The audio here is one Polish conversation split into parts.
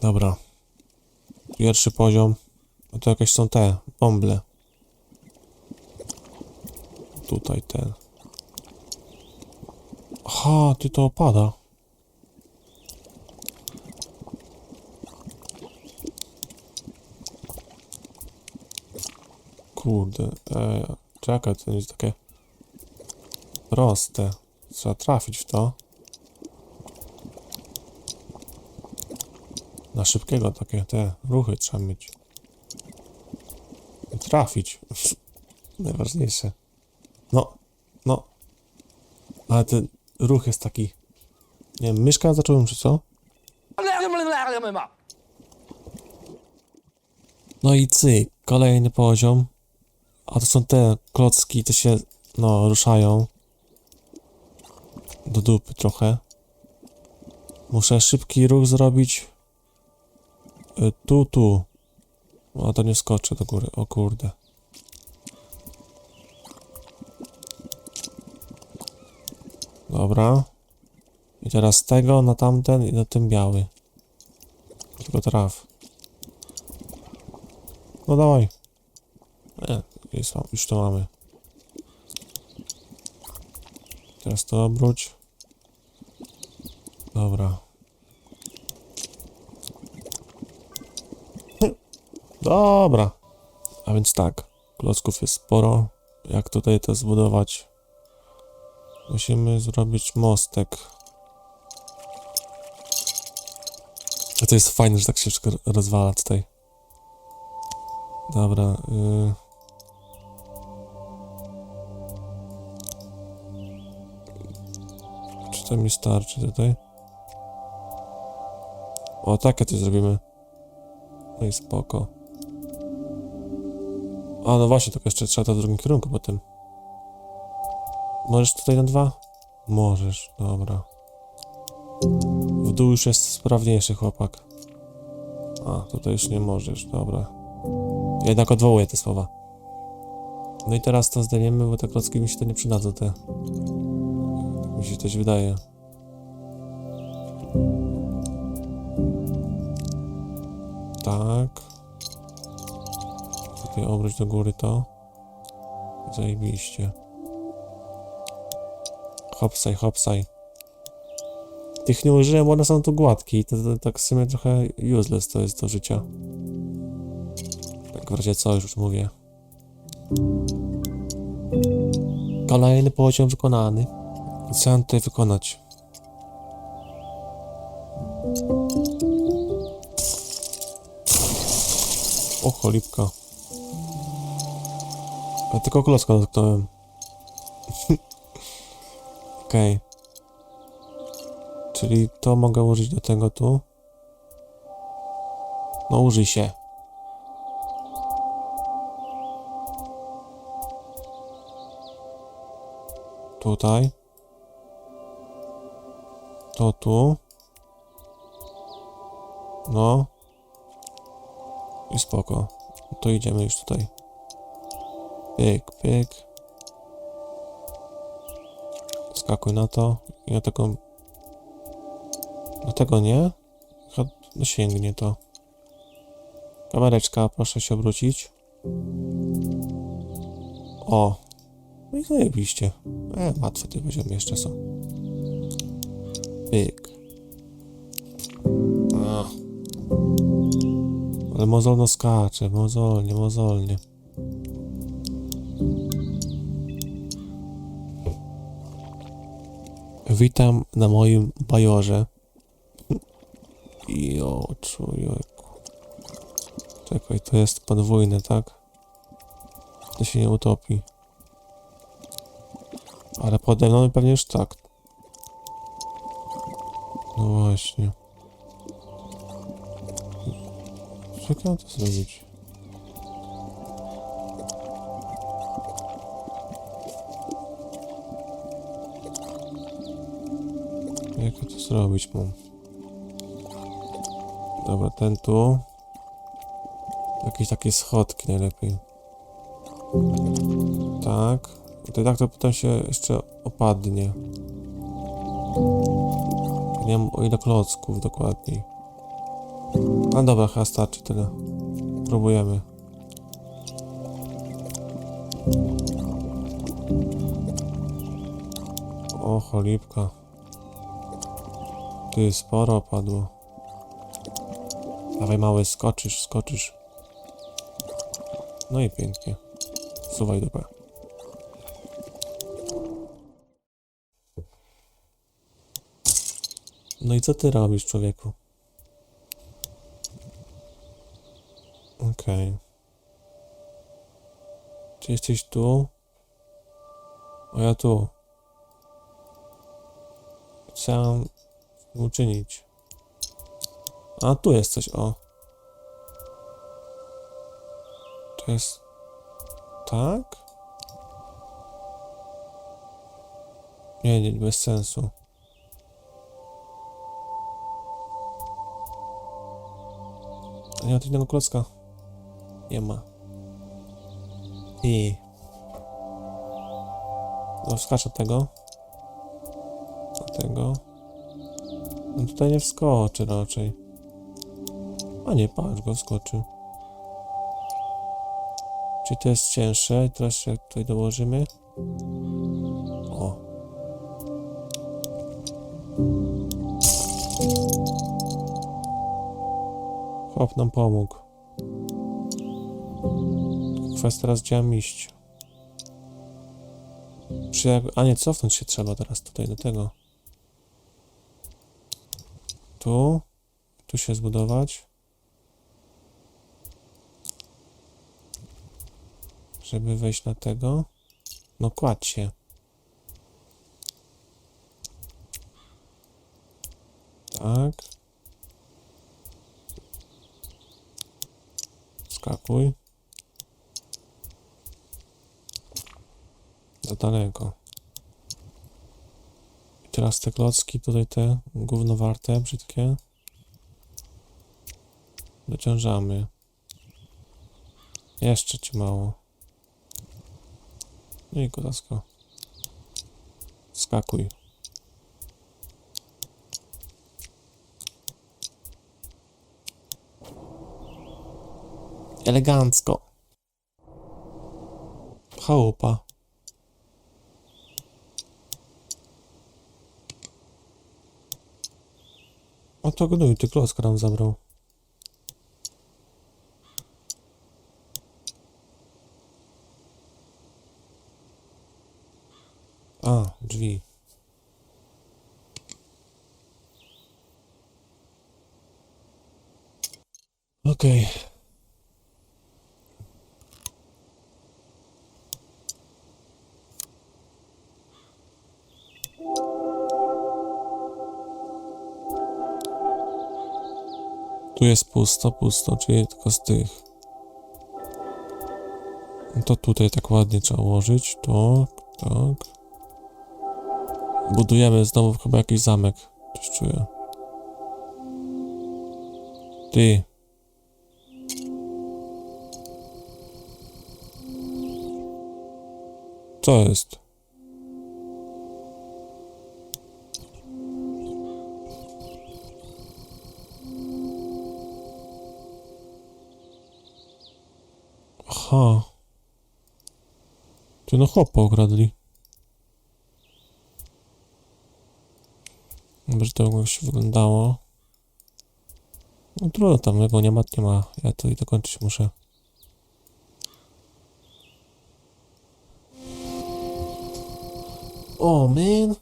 Dobra. Pierwszy poziom. No to jakieś są te, bąble. Tutaj ten. Aha, ty to opada. Kurde, e, czekaj, to jest takie proste. Trzeba trafić w to. Na szybkiego takie te ruchy trzeba mieć. Trafić. Najważniejsze. No, no. Ale ten ruch jest taki. Nie wiem, myszka zacząłem czy co? No i cyk, kolejny poziom. A to są te klocki, te się, no, ruszają. Do dupy trochę. Muszę szybki ruch zrobić. Y, Tu, tu. O, to nie skoczę do góry. O kurde. Dobra. I teraz tego na tamten i na ten biały. Tylko traf. No dawaj. Nie, jest, już to mamy. Teraz to obróć. Dobra. Dobra. A więc tak, klocków jest sporo. Jak tutaj to zbudować? Musimy zrobić mostek. A to jest fajne, że tak się wszystko rozwala tutaj. Dobra. Y... Czy to mi starczy tutaj? O, takie to zrobimy. No i spoko. A, no właśnie, tylko jeszcze trzeba to w drugim kierunku potem. Możesz tutaj na dwa? Możesz, dobra. W dół już jest sprawniejszy chłopak. A, tutaj już nie możesz, dobra. Jednak odwołuję te słowa. No i teraz to zdejmiemy, bo te klocki mi się to nie przydadzą, te. Tak mi się coś wydaje. Tak. Tutaj obróć do góry to. Zajebiście. Hopsaj, hopsaj. Tych nie użyłem, bo one są tu gładkie i to, to tak w sumie trochę useless to jest do życia. Tak w razie co, już mówię. Kolejny poziom wykonany. Mam tutaj wykonać? O, cholipka. Ja tylko klocka dotknąłem. Okej. Czyli to mogę użyć do tego tu. No użyj się. Tutaj. To tu. No. I spoko. To idziemy już tutaj. Pyk, pyk. Skakuj na to i na taką... Na tego nie? Dosięgnie to. Kamereczka, proszę się obrócić. O! No i zajebiście. E, łatwe te poziomy jeszcze są. Pyk. Ale mozolno skacze, mozolnie, mozolnie. Witam na moim bajorze. Jo, człowieku. Czekaj, to jest podwójne, tak? To się nie utopi. Ale pode mną pewnie już tak. No właśnie. Mam to zrobić? Jak ja to zrobić mam? Dobra, ten tu. Jakieś takie schodki najlepiej. Tak. I tak to potem się jeszcze opadnie. Nie wiem o ile klocków dokładniej. A dobra, chyba starczy tyle. Próbujemy. O, cholipka. Sporo padło. Dawaj mały, skoczysz, skoczysz. No i pięknie. Suwaj dupę. No i co ty robisz, człowieku? Okej. Czy jesteś tu? O ja tu. Mam uczynić? A tu jest coś, o. To jest... Tak? Nie, nie, bez sensu. Nie ma tu innego klocka? Nie ma. I... No wskacz od tego. Od tego. No tutaj nie wskoczy raczej. A nie, patrz, go wskoczył. Czy to jest cięższe? Teraz się tutaj dołożymy. O. Chłop nam pomógł. Kwestia teraz mam iść. Przy jak... A nie, cofnąć się trzeba teraz tutaj do tego. Tu. Tu się zbudować. Żeby wejść na tego. No kładź się. Tak. Skakuj. Za daleko. Teraz te klocki, tutaj te gównowarte, brzydkie. Wyciążamy. Jeszcze ci mało. No i kolasko. Skakuj. Elegancko. Chałupa. To gnój, ty klocka nam zabrał. A, drzwi. Okej. Jest pusto, pusto, czyli tylko z tych. No to tutaj tak ładnie trzeba ułożyć. Tak, tak. Budujemy znowu chyba jakiś zamek. Coś czuję. Ty. Co jest? Aha. Ty no chłopa okradli. Żeby to jakoś wyglądało. No trudno tam, jego nie ma, nie ma. Ja to i dokończyć muszę. O, man!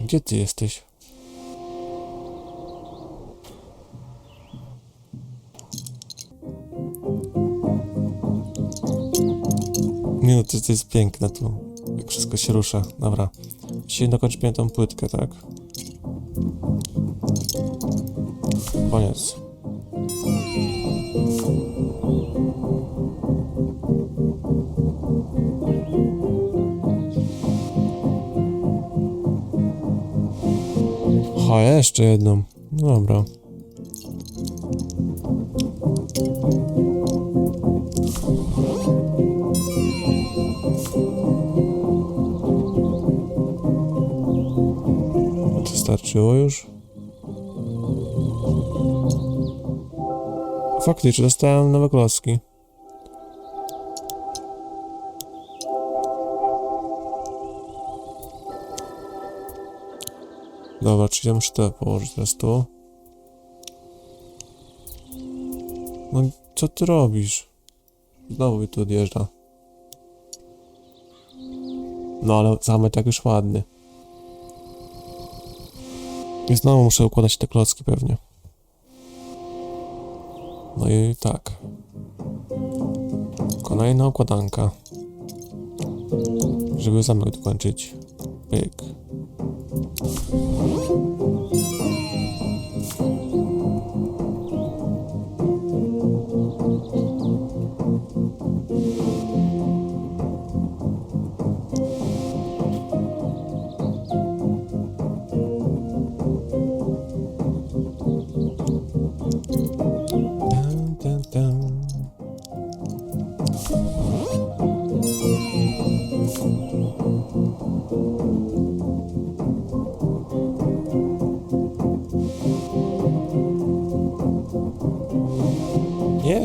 Gdzie ty jesteś? Nie no, to, to jest piękne tu. Jak wszystko się rusza. Dobra. Dzisiaj dokończymy tą płytkę, tak? Koniec. Ha, jeszcze jedną. Dobra. Wystarczyło już? faktycznie, dostałem nowe klocki. Dobra, czyli ja muszę te położyć teraz tu. No, co ty robisz? Znowu mi tu odjeżdża. No, ale zamek tak już ładny. I znowu muszę układać te klocki pewnie. No i tak. Kolejna układanka. Żeby zamek dokończyć. Pyk.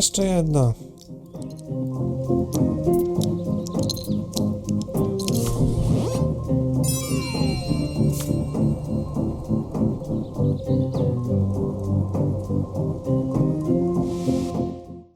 Jeszcze jedna.